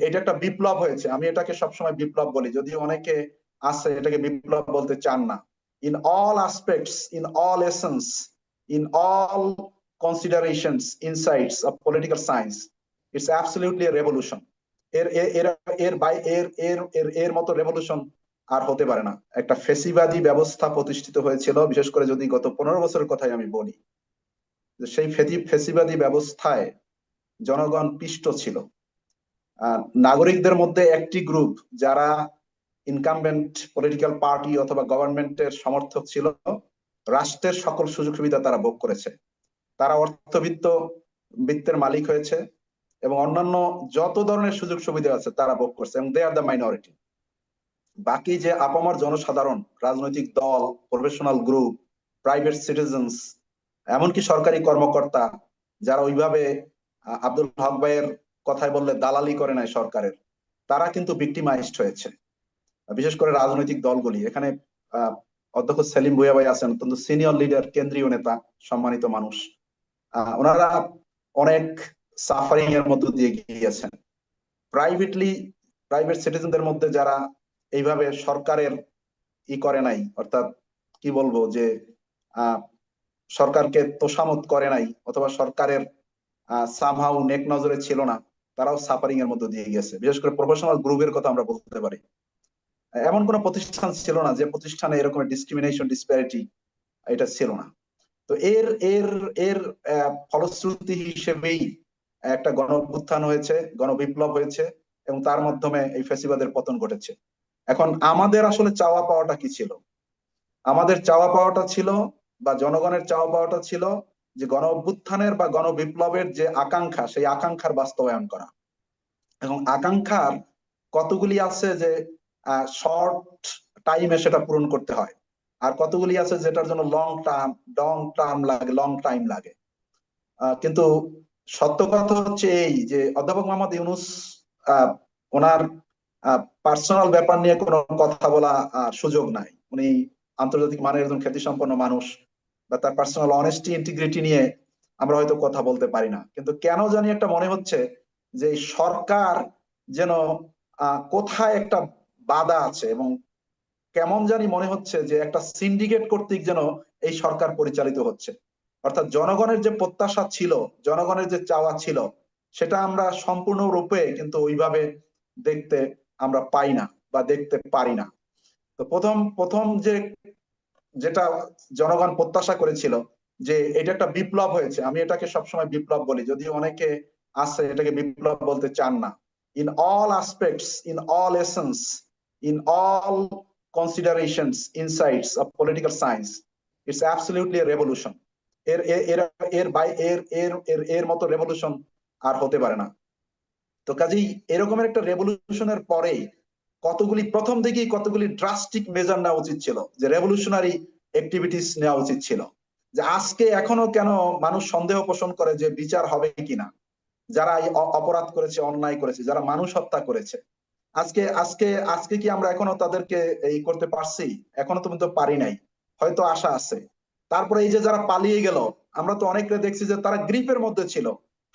এটা একটা বিপ্লব হয়েছে। আমি এটাকে সবসময় বিপ্লব বলি। যদিও অনেকে আছে, এটাকে বিপ্লব বলতে চান না। In all aspects in all essence in all considerations insights of political science it's absolutely revolution এর, এর- এর বাই, এর এর এর মতো রেভলিউশন আর হতে পারে না। একটা ফেসিবাদী ব্যবস্থা প্রতিষ্ঠিত হয়েছিল, বিশেষ করে যদি গত পনেরো বছরের কথাই আমি বলি। সেই ফেসিবাদী ব্যবস্থায় জনগণ পিষ্ট ছিল। নাগরিকদের মধ্যে একটি গ্রুপ যারা ইনকামবেন্ট পলিটিক্যাল পার্টি অথবা গভর্নমেন্টের সমর্থক ছিল, রাষ্ট্রের সকল সুযোগ সুবিধা তারা ভোগ করেছে। তারা অর্থবিত্ত বৃত্তের মালিক হয়েছে এবং অন্যান্য যত ধরনের সুযোগ সুবিধা আছে তারা ভোগ করছে এবং দে আর দ্য মাইনরিটি বাকি যে আপামার জনসাধারণ, রাজনৈতিক দল প্রফেশনাল গ্রুপ প্রাইভেট সিটিজেন্স এমনকি সরকারি কর্মকর্তা, যারা ওইভাবে আব্দুল হক ভাইয়ের কথায় বললে দালালি করে নাই সরকারের। তারা কিন্তু ভিক্টিমাইজড হয়েছে। বিশেষ করে রাজনৈতিক দলগুলি। এখানে অধ্যক্ষ সেলিম ভুইয়া ভাই আছেন, অত্যন্ত সিনিয়র লিডার কেন্দ্রীয় নেতা, সম্মানিত মানুষ। ওনারা অনেক সাফারিং এর মধ্য দিয়ে গিয়েছেন। প্রাইভেটলি প্রাইভেট সিটিজেনদের মধ্যে যারা এইভাবে সরকারের ই করে নাই, অর্থাৎ কি বলব যে সরকারকে তোষামত করে নাই, অথবা সরকারের সামহাউ নেক নজরে ছিল না তারাও সাফারিং এর মধ্যে দিয়ে গেছে। বিশেষ করে প্রফেশনাল গ্রুপের কথা আমরা বলতে পারি। এমন কোন প্রতিষ্ঠান ছিল না যে প্রতিষ্ঠানে এরকম ডিসক্রিমিনেশন ডিসপ্যারিটি এটা ছিল না। তো এর এর এর ফলশ্রুতি হিসেবেই একটা গণ হয়েছে, গণবিপ্লব হয়েছে এবং তার মাধ্যমে এই ফেসিবাদের পতন ঘটেছে। এখন আমাদের আসলে চাওয়া পাওয়াটা কি ছিল? আমাদের চাওয়া পাওয়াটা ছিল বা জনগণের চাওয়া পাওয়াটা ছিল যে গণ অভ্যুত্থানের বা গণবিপ্লবের যে আকাঙ্ক্ষা, সেই আকাঙ্ক্ষার বাস্তবায়ন করা। এবং আকাঙ্ক্ষার কতগুলি আছে যে শর্ট টাইমে সেটা পূরণ করতে হয়? আর কতগুলি আছে যেটার জন্য লং টার্ম লং টার্ম লাগে লং টাইম লাগে? কিন্তু সত্য কথা হচ্ছে এই যে, অধ্যাপক মোহাম্মদ ইউনুস ওনার পার্সোনাল ব্যাপার নিয়ে কোনো কথা বলা সুযোগ নাই। উনি আন্তর্জাতিক মানের একজন খ্যাতিসম্পন্ন মানুষ। বা তার পার্সোনাল অনেস্টি ইন্টিগ্রিটি নিয়ে আমরা হয়তো কথা বলতে পারি না। কিন্তু কেন জানি একটা মনে হচ্ছে যে সরকার যেন কোথায় একটা বাধা আছে এবং কেমন জানি মনে হচ্ছে যে একটা সিন্ডিকেট কর্তৃক যেন এই সরকার পরিচালিত হচ্ছে। অর্থাৎ জনগণের যে প্রত্যাশা ছিল, জনগণের যে চাওয়া ছিল, সেটা আমরা সম্পূর্ণ রূপে কিন্তু ওইভাবে দেখতে আমরা পাই না বা দেখতে পারি না। তো প্রথম প্রথম যে যেটা জনগণ প্রত্যাশা করেছিল যে এটা একটা বিপ্লব হয়েছে। আমি এটাকে সবসময় বিপ্লব বলি। যদিও অনেকে আছে এটাকে বিপ্লব বলতে চান না। In all aspects in all essence in all considerations insights of political science it's absolutely revolution এর এর এর বাই, এর এর এর এর মতো রেভলিউশন আর হতে পারে না। তো কাজেই এরকমের একটা রেভলিউশনের পরে কতগুলি, প্রথম থেকেই কতগুলি ড্রাস্টিক মেজার নেওয়া উচিত ছিল, যে রেভলিউশনারি অ্যাক্টিভিটিস নেওয়া উচিত ছিল, যে আজকে এখনও কেন মানুষ সন্দেহ পোষণ করে যে বিচার হবে কিনা, যারা অপরাধ করেছে, অন্যায় করেছে, যারা মানুষ হত্যা করেছে, আজকে আজকে আজকে কি আমরা এখনও তাদেরকে এই করতে পারছি? এখনও তুমি তো পারি নাই, হয়তো আশা আছে, তারপরে এই যে যারা পালিয়ে গেল, আমরা তো অনেকরে দেখছি যে তারা গ্রিপের মধ্যে ছিল,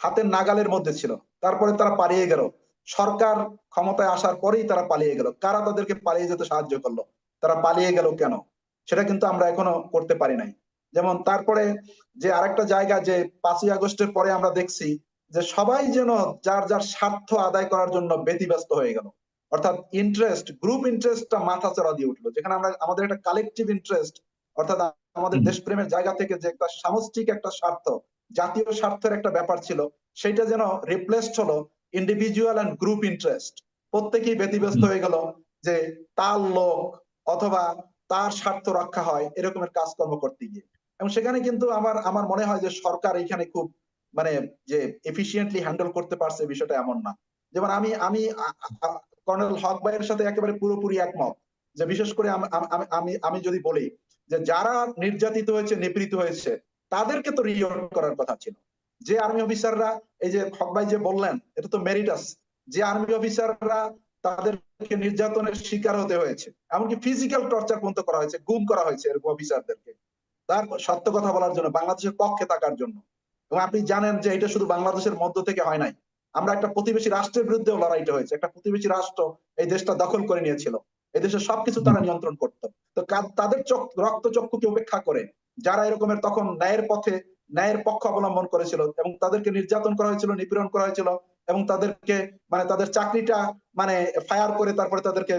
হাতের নাগালের মধ্যে ছিল, তারপরে তারা পালিয়ে গেল সরকার ক্ষমতায় আসার পরেই তারা পালিয়ে গেল। কারা তাদেরকে পালিয়ে যেতে সাহায্য করল? তারা পালিয়ে গেল কেন? সেটা কিন্তু আমরা এখনও করতে পারি নাই। যেমন তারপরে যে আরেকটা জায়গা যে পাঁচই আগস্টের পরে আমরা দেখছি যে সবাই যেন যার যার স্বার্থ আদায় করার জন্য ব্যতিব্যস্ত হয়ে গেল। অর্থাৎ ইন্টারেস্ট গ্রুপ ইন্টারেস্টটা মাথা চড়া দিয়ে উঠল। যেখানে আমরা আমাদের একটা কালেকটিভ ইন্টারেস্ট অর্থাৎ আমাদের দেশপ্রেমের জায়গা থেকে যে একটা সামষ্টিক একটা স্বার্থ জাতীয় স্বার্থের একটা ব্যাপার ছিল সেটা যেন রিপ্লেসড হলো ইন্ডিভিজুয়াল এন্ড গ্রুপ ইন্টারেস্ট প্রত্যেকেই ব্যতিব্যস্ত হয়ে গেল যে তার লোক অথবা তার স্বার্থ রক্ষা হয় এরকমের কাজকর্ম করতে গিয়ে। এবং সেখানে কিন্তু আমার আমার মনে হয় যে সরকার এখানে খুব মানে যে এফিসিয়েন্টলি হ্যান্ডেল করতে পারছে বিষয়টা এমন না। যেমন আমি আমি কর্নেল হক ভাইয়ের সাথে একেবারে পুরোপুরি একমত যে বিশেষ করে আম- আম- যদি বলি যে যারা নির্যাতিত হয়েছে নিপীড়িত হয়েছে তাদেরকে তো রিওয়ার্ড করার কথা ছিল। যে আর্মি অফিসাররা এই যে হক ভাই যে বললেন, এটা তো মেরিটাস যে আর্মি অফিসাররা তাদেরকে নির্যাতনের শিকার হতে হয়েছে, এমনকি ফিজিক্যাল টর্চার পর্যন্ত করা হয়েছে, গুম করা হয়েছে এরকম অফিসারদেরকে তার সত্য কথা বলার জন্য, বাংলাদেশের পক্ষে থাকার জন্য। এবং আপনি জানেন যে এটা শুধু বাংলাদেশের মধ্য থেকে হয় নাই। আমরা একটা প্রতিবেশী রাষ্ট্রের বিরুদ্ধেও লড়াইটা হয়েছে। একটা প্রতিবেশী রাষ্ট্র এই দেশটা দখল করে নিয়েছিল। এই দেশের সবকিছু তারা নিয়ন্ত্রণ করতো। তো তাদের চোখ রক্ত চক্ষুকে উপেক্ষা করে, যারা এরকমের তখন ন্যায়ের পথে ন্যায়ের পক্ষ অবলম্বন করেছিল এবং তাদেরকে নির্যাতন করা হয়েছিল নিপীড়ন করা হয়েছিল এবং তাদেরকে মানে তাদের চাকরিটা মানে ফায়ার করে তারপরে তাদেরকে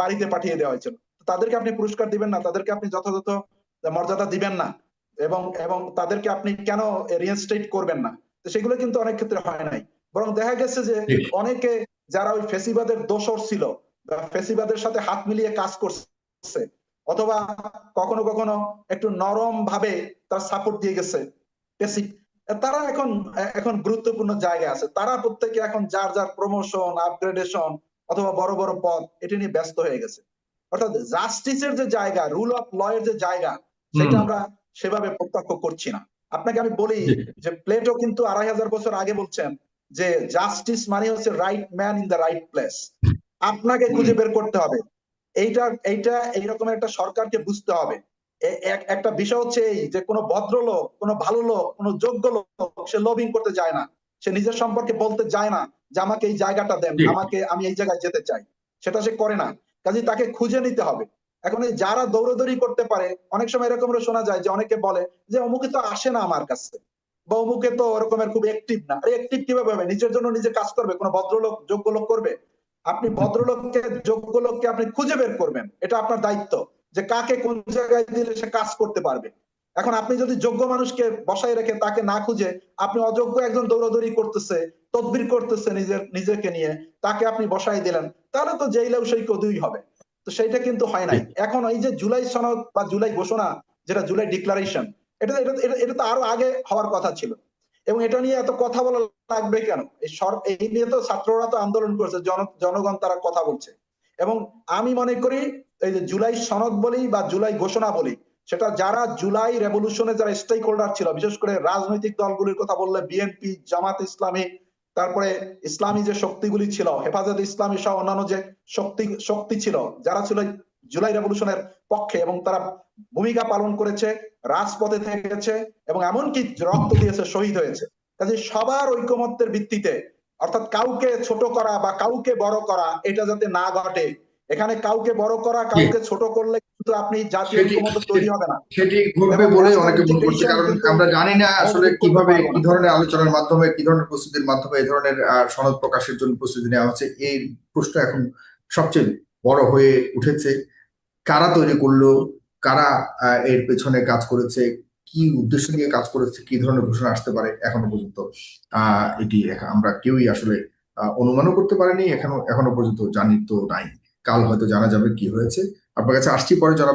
বাড়িতে পাঠিয়ে দেওয়া হয়েছিল। তাদেরকে আপনি পুরস্কার দিবেন না তাদেরকে আপনি যথাযথ মর্যাদা দিবেন না এবং এবং তাদেরকে আপনি কেন রিয়েনস্টেট করবেন না? তো সেগুলো কিন্তু অনেক ক্ষেত্রে হয় নাই। বরং দেখা গেছে যে অনেকে যারা ওই ফেসিবাদের দোষর ছিল ফেসিবাদের সাথে হাত মিলিয়ে কাজ করছে অথবা কখনো কখনো একটু নরম ভাবে তার সাপোর্ট দিয়ে গেছে। তারা এখন এখন গুরুত্বপূর্ণ জায়গায় আছে। তারা প্রত্যেকে এখন যার যার প্রমোশন আপগ্রেডেশন অথবা বড় বড় পদ এটা নিয়ে ব্যস্ত হয়ে গেছে। অর্থাৎ জাস্টিসের যে জায়গা রুল অফ ল এর যে জায়গা সেটা আমরা সেভাবে প্রত্যক্ষ করছি না। আপনাকে আমি বলি যে প্লেটো কিন্তু আড়াই হাজার বছর আগে বলছেন যে জাস্টিস মানে হচ্ছে right man in the right place আপনাকে খুঁজে বের করতে হবে। এইটা এইটা এইরকম একটা সরকারকে বুঝতে হবে। একটা বিষয় হচ্ছে এই যে কোনো ভদ্রলোক কোনো ভালো লোক কোনো যোগ্য লোক সে লবিং করতে যায় না। সে নিজের সম্পর্কে বলতে যায় না যে আমাকে এই জায়গাটা দেন আমাকে আমি এই জায়গায় যেতে চাই। সেটা সে করে না। কাজে তাকে খুঁজে নিতে হবে। এখন এই যারা দৌড়দৌড়ি করতে পারে অনেক সময় এরকম শোনা যায় যে অনেকে বলে যে অমুকে তো আসে না আমার কাছে বা অমুকে তো ওরকমের খুব অ্যাক্টিভ না। আরে অ্যাক্টিভ কীভাবে হবে? নিজের জন্য নিজে কাজ করবে? কোনো ভদ্রলোক যোগ্য লোক করবে? আপনি ভদ্রলোককে, যোগ্য লোককে আপনি খুঁজে বের করবেন। এটা আপনার দায়িত্ব যে কাকে কোন জায়গায় দিলে সে কাজ করতে পারবে। এখন আপনি যদি যোগ্য মানুষকে বসায় রেখে তাকে না খুঁজে, আপনি অযোগ্য একজন দৌড়াদৌড়ি করতেছে, তদবির করতেছে নিজের, নিজেকে নিয়ে, তাকে আপনি বসাই দিলেন, তাহলে তো জেইলেও সেই কদুই হবে। তো সেইটা কিন্তু হয় নাই। এখন এই যে জুলাই সনদ বা জুলাই ঘোষণা, যেটা জুলাই ডিক্লারেশন, এটা এটা, এটা- এটা তো আরও আগে হওয়ার কথা ছিল। এবং এটা নিয়ে এত কথা বলা লাগবে কেন? এই নিয়ে তো ছাত্ররা তো আন্দোলন করছে জনগণ তারা কথা বলছে। এবং আমি মনে করি এই যে জুলাই সনদ বলি বা জুলাই ঘোষণা বলি, সেটা যারা জুলাই রেভলিউশনে যারা স্টেক হোল্ডার ছিল, বিশেষ করে রাজনৈতিক দলগুলির কথা বললে বিএনপি জামাত ইসলামী, তারপরে ইসলামী যে শক্তিগুলি ছিল, হেফাজত ইসলামী সহ অন্যান্য যে শক্তি শক্তি ছিল, যারা ছিল জুলাই রেভলিউশনের পক্ষে এবং তারা ভূমিকা পালন করেছে রাজপথে থেকেছে এবং এমনকি রক্ত দিয়েছে শহীদ হয়েছে। কাজে সবার ঐকমত্যের ভিত্তিতে অর্থাৎ কাউকে ছোট করা বা কাউকে বড় করা এটা যাতে না ঘটে এখানে কাউকে বড় করা কাউকে ছোট করলে কিন্তু আপনি জাতীয় ঐক্যমত্য তৈরি হবে না। সেটি ঘটবে বলে অনেকে মনে করছে কারণ আমরা জানি না আসলে কীভাবে কি ধরনের আলোচনার মাধ্যমে কি ধরনের প্রস্তুতির মাধ্যমে এই ধরনের সনদ প্রকাশের জন্য প্রস্তুতি নেওয়া হচ্ছে এই প্রশ্ন এখন সবচেয়ে বড় হয়ে উঠেছে। কারা তৈরি করল? কারা এর পেছনে কাজ করেছে? কি উদ্দেশ্য নিয়ে কাজ করেছে? কি ধরনের ঘোষণা আসতে পারে এখনও পর্যন্ত? আহ, এটি আমরা কেউই আসলে অনুমানও করতে পারিনি। এখনও এখনও পর্যন্ত জানি তো নাই। কাল হয়তো জানা যাবে কি হয়েছে। আপনার কাছে আসছি, পরে যারা